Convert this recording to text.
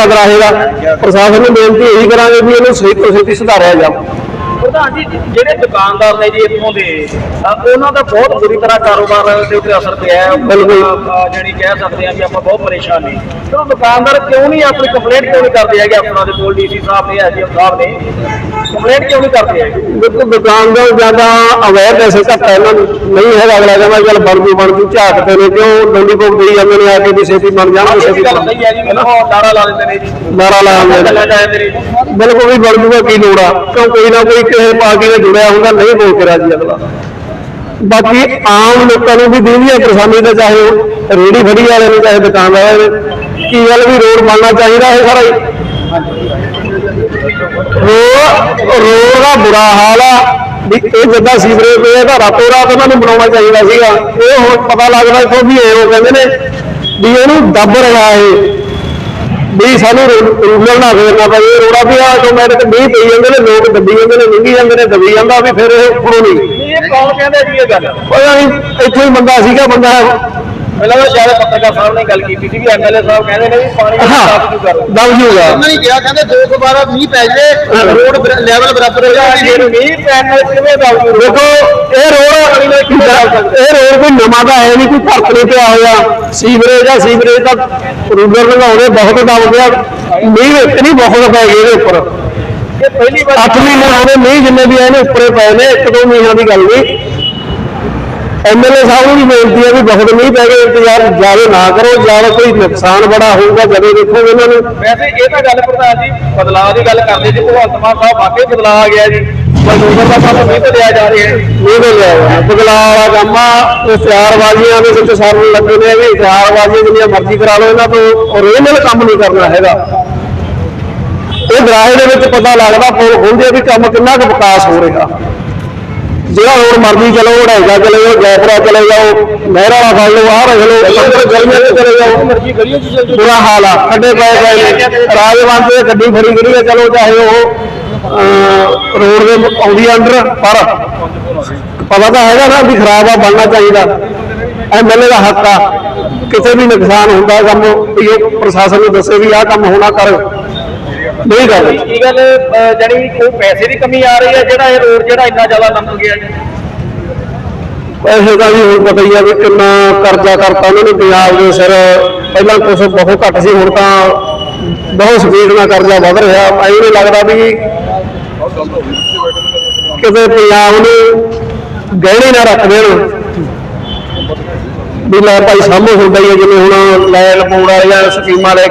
ਹੈਗਾ ਪ੍ਰਸ਼ਾਸਨ ਨੂੰ ਬੇਨਤੀ ਇਹੀ ਕਰਾਂਗੇ ਵੀ ਇਹਨੂੰ ਸਹੀ ਤੋਂ ਸਹੀ ਸੁਧਾਰਿਆ ਜਾਵੇ ਪ੍ਰਧਾਨ ਜੀ ਜਿਹੜੇ ਦੁਕਾਨਦਾਰ ਨੇ ਜੀ ਇੱਥੋਂ ਦੇ ਅਹ ਉਹਨਾਂ ਦਾ ਬਹੁਤ ਬੁਰੀ ਤਰ੍ਹਾਂ ਕਾਰੋਬਾਰ ਦੇ ਉੱਤੇ ਅਸਰ ਪਿਆ ਹੈ। ਬਿਲਕੁਲ। ਅਹ ਜਿਹੜੀ ਕਹਿ ਸਕਦੇ ਆ ਕਿ ਆਪਾਂ ਬਹੁਤ ਪਰੇਸ਼ਾਨ ਨੇ। ਤੇ ਉਹ ਦੁਕਾਨਦਾਰ ਕਿਉਂ ਨਹੀਂ ਆਪਣੀ ਕੰਪਲੇਂਟ ਕਿਉਂ ਨਹੀਂ ਕਰਦੇ ਹੈਗੇ ਆਪਣਾ ਦੇ ਕੋਲ? ਡੀਸੀ ਸਾਹਿਬ ਨੇ ਐਸਡੀਐਮ ਸਾਹਿਬ ਨੇ ਕੰਪਲੇਂਟ ਕਿਉਂ ਨਹੀਂ ਕਰਦੇ ਹੈਗੇ? ਦੇਖੋ ਦੁਕਾਨਦਾਰ ਜ਼ਿਆਦਾ ਅਵੇਅਰਨੈਸ ਘੱਟ ਹੈ ਇਹਨਾਂ ਨੂੰ। ਨਹੀਂ ਹੈਗਾ ਅਗਲਾ ਕਹਿੰਦਾ ਚੱਲ ਝਾਕਦੇ ਨੇ ਕਿਉਂ ਡੰਡੀ ਕੋਲ ਗਈ ਜਾਂਦੇ ਨੇ ਆ ਕੇ ਵੀ ਛੇਤੀ ਬਣ ਜਾਣਾ ਇਹ ਛੇਤੀ ਵੀ ਗੱਲ ਬਣ ਸਹੀ ਹੈ ਜੀ ਮੈਨੂੰ ਉਹ ਨਾਰਾ ਲਾ ਦਿੰਦੇ ਨੇ ਜੀ। ਨਾਰਾ ਲਾ ਦਿੰਦੇ ਗੱਲਾਂ ਨੇ ਜਾਂਦੇ ਨੇ ਜੀ। ਬਿਲਕੁਲ ਵੀ ਬਣ ਜੂਗਾ ਕੀ ਲੋੜ ਆ। ਕਿਉਂ ਕੋਈ ਨਾ ਕੋਈ ਕਿਸੇ ਪਾਰਟੀ ਨਾਲ ਜੁੜਿਆ ਹੁੰਦਾ ਨਹੀਂ ਬੋਲ ਕੇ ਰਾਜੀ ਅਗਲਾ। ਬਾਕੀ ਆਮ ਲੋਕਾਂ ਨੂੰ ਵੀ ਦੀਦੀ ਪਰੇਸ਼ਾਨੀ ਦਾ ਚਾਹੇ ਉਹ ਰੇੜੀ ਫੜੀ ਵਾਲੇ ਨੂੰ, ਚਾਹੇ ਦੁਕਾਨਦਾਰ ਨੇ, ਕੀ ਗੱਲ ਵੀ ਰੋਡ ਬਣਨਾ ਚਾਹੀਦਾ ਹੈ ਸਾਰਾ ਹੀ? ਰੋਡ ਰੋਡ ਦਾ ਬੁਰਾ ਹਾਲ ਆ, ਵੀ ਇਹ ਜਿੱਦਾਂ ਸੀਵਰੇਜ ਪਏ ਤਾਂ ਰਾਤੋਂ ਰਾਤ ਉਹਨਾਂ ਨੂੰ ਬਣਾਉਣਾ ਚਾਹੀਦਾ ਸੀਗਾ। ਇਹ ਹੁਣ ਪਤਾ ਲੱਗਦਾ ਕਿ ਵੀ ਇਹ ਉਹ ਕਹਿੰਦੇ ਨੇ ਵੀ ਇਹਨੂੰ ਦੱਬ ਰਿਹਾ ਇਹ। ਵੀ ਸਾਨੂੰ ਰੂਲਰ ਨਾ ਫੇਰਨਾ ਇਹ ਰੋੜਾ ਵੀ ਆ ਆਟੋਮੈਟਿਕ ਮੀਂਹ ਪਈ ਜਾਂਦੇ ਨੇ ਲੋਕ ਦੱਬੀ ਜਾਂਦੇ ਨੇ ਨਿੰਗੀ ਜਾਂਦੇ ਨੇ ਦੱਬੀ ਜਾਂਦਾ ਵੀ ਫਿਰ ਇਹ ਖੜੋ ਨਹੀਂ। ਇਹ ਕੌਣ ਕਹਿੰਦਾ ਜੀ ਇਹ ਗੱਲ? ਨਹੀਂ ਇੱਥੇ ਹੀ ਬੰਦਾ ਸੀਗਾ ਬੰਦਾ ਪਹਿਲਾਂ ਤਾਂ ਸ਼ਾਇਦ ਪੱਤਰਕਾਰ ਸਾਹਿਬ ਨੇ ਗੱਲ ਕੀਤੀ ਸੀ ਵੀ ਐਮਐਲਏ ਸਾਹਿਬ ਕਹਿੰਦੇ ਨੇ ਵੀ ਪਾਣੀ ਦਾ ਸਾਫ਼ ਕਿਉਂ ਕਰੋ ਦਬ ਜੂਗਾ ਉਹਨਾਂ ਨੇ ਕਿਹਾ ਕਹਿੰਦੇ ਦੋ ਤੋਂ ਬਾਅਦ ਮੀਂਹ ਪੈ ਜਾਵੇ ਰੋਡ ਲੈਵਲ ਬਰਾਬਰ ਹੋ ਜਾਵੇ ਜੇ ਮੀਂਹ ਪੈਣ ਨਾਲ ਕਿਵੇਂ ਦਊਗਾ ਦੇਖੋ ਇਹ ਰੋਡ ਇਹ ਰੋਡ ਕੋਈ ਨਵਾਂ ਤਾਂ ਹੈ ਨਹੀਂ ਕੋਈ ਭਰਤ ਨਹੀਂ ਪਿਆ ਹੋਇਆ। ਸੀਵਰੇਜ ਆ ਸੀਵਰੇਜ ਦਾ ਰੂਲਰ ਲਗਾਉਣੇ ਬਹੁਤ ਦਬ ਗਿਆ ਮੀਂਹ ਇੱਕ ਨਹੀਂ ਬਹੁਤ ਪੈ ਗਏ ਇਹਦੇ ਉੱਪਰ। ਇਹ ਪਹਿਲੀ ਵਾਰ 8 ਮਹੀਨੇ ਹੋ ਗਏ ਮੀਂਹ ਜਿੰਨੇ ਵੀ ਆਏ ਨੇ ਉੱਪਰੇ ਪਏ ਨੇ ਇੱਕ ਦੋ ਮਹੀਨਿਆਂ ਦੀ ਗੱਲ ਨਹੀਂ। ਐਮਐਲਏ ਸਾਹਿਬ ਨੂੰ ਵੀ ਬੇਨਤੀ ਹੈ ਵੀ ਬਹੁਤ ਮੀਂਹ ਪੈ ਗਏ ਇੰਤਜ਼ਾਰ ਜ਼ਿਆਦਾ ਨਾ ਕਰੋ ਜ਼ਿਆਦਾ ਕੋਈ ਨੁਕਸਾਨ ਬੜਾ ਹੋਊਗਾ ਜਦੋਂ ਦੇਖੋਗੇ ਇਹਨਾਂ ਨੂੰ। ਵੈਸੇ ਇਹ ਤਾਂ ਗੱਲ ਪ੍ਰਧਾਨ ਜੀ ਬਦਲਾਅ ਦੀ ਗੱਲ ਕਰਦੇ ਜੀ ਭਗਵੰਤ ਮਾਨ ਸਾਹਿਬ ਵਾਕਈ ਬਦਲਾਅ ਆ ਗਿਆ ਜੀ। ਮਜ਼ਦੂਰਾਂ ਦਾ ਕੰਮ ਮੀਂਹ ਤੇ ਲਿਆ ਜਾ ਰਿਹਾ ਹੈ। ਇਹ ਦੇ ਲਿਆ ਹੋਇਆ ਬਗਲਾ ਵਾਲਾ ਕੰਮ ਆ ਇਸ਼ਤਿਹਾਰਬਾਜ਼ੀਆਂ ਦੇ ਵਿੱਚ ਸਾਨੂੰ ਲੱਗੇ ਨੇ ਵੀ ਮਰਜ਼ੀ ਕਰਾ ਲਓ ਇਹਨਾਂ ਤੋਂ ਓਰੀਜਨਲ ਕੰਮ ਨਹੀਂ ਕਰਨਾ ਹੈਗਾ। ਇਹ ਦਰਾਹੇ ਦੇ ਵਿੱਚ ਪਤਾ ਲੱਗਦਾ ਪੁਲ ਖੁੱਲਦੇ ਵੀ ਕੰਮ ਕਿੰਨਾ ਕੁ ਵਿਕਾਸ ਹੋ ਰਿਹਾ। ਜਿਹੜਾ ਰੋਡ ਮਰਜ਼ੀ ਚਲੋ ਢਾਈਗਾ ਚਲੇ ਜਾਓ ਜੈਪੁਰਾ ਚਲੇ ਜਾਓ ਮਹਿਰਾ ਵਾਲਾ ਫੜ ਲਓ ਆਹ ਰਖ ਲਓ ਅੰਦਰ ਚ ਚਲੇ ਜਾਓ। ਮਰਜ਼ੀ ਕਰੀਏ ਜੀ ਚੱਲ ਬੁਰਾ ਹਾਲ ਆ ਖੱਡੇ ਪਏ ਪਏ ਨੇ। ਰਾਜਵੰਤ ਦੇ ਗੱਡੀ ਫੜੀ ਖੜੀ ਆ ਚਲੋ ਚਾਹੇ ਉਹ ਰੋਡ ਦੇ ਆਉਂਦੀ ਅੰਦਰ ਪਰ ਪਤਾ ਤਾਂ ਹੈਗਾ ਨਾ ਵੀ ਖਰਾਬ ਆ ਬਣਨਾ ਚਾਹੀਦਾ। ਐਮਐਲਏ ਦਾ ਹੱਕ ਆ। ਕਿਤੇ ਵੀ ਨੁਕਸਾਨ ਹੁੰਦਾ ਕੰਮ ਉਹ ਪ੍ਰਸ਼ਾਸਨ ਨੂੰ ਦੱਸੇ ਵੀ ਆਹ ਕੰਮ ਹੋਣਾ ਕਰ। ਨਹੀਂ। ਕਰਦੇ ਕੀ ਗੱਲ ਜਾਣੀ ਉਹ ਪੈਸੇ ਦੀ ਕਮੀ ਆ ਰਹੀ ਹੈ ਜਿਹੜਾ ਇਹ ਰੋਡ ਜਿਹੜਾ ਇੰਨਾ ਜ਼ਿਆਦਾ ਲੰਮ ਗਿਆ ਜੀ? ਪੈਸੇ ਦਾ ਵੀ ਹੁਣ ਪਤਾ ਹੀ ਆ ਵੀ ਕਿੰਨਾ ਕਰਜ਼ਾ ਕਰਤਾ ਉਹਨਾਂ ਨੇ ਪੰਜਾਬ ਦੇ ਸਿਰ। ਪਹਿਲਾਂ ਕੁਛ ਬਹੁਤ ਘੱਟ ਸੀ ਹੁਣ ਤਾਂ ਬਹੁਤ ਸਪੀਡ ਨਾਲ ਕਰਜ਼ਾ ਵਧ ਰਿਹਾ। ਐਂ ਨਹੀਂ ਲੱਗਦਾ ਵੀ ਕਿਤੇ ਪੰਜਾਬ ਨੂੰ ਗਹਿਣੇ ਨਾ ਰੱਖ ਦੇਣ। ਵੀ ਲੈ ਭਾਈ ਸਾਹਮਣੇ ਹੁੰਦਾ ਹੀ ਹੈ ਜਿਵੇਂ ਹੁਣ ਲੈਣ ਪਾਉਣ ਵਾਲੇ ਜਾਂ ਸਕੀਮਾਂ ਲੈ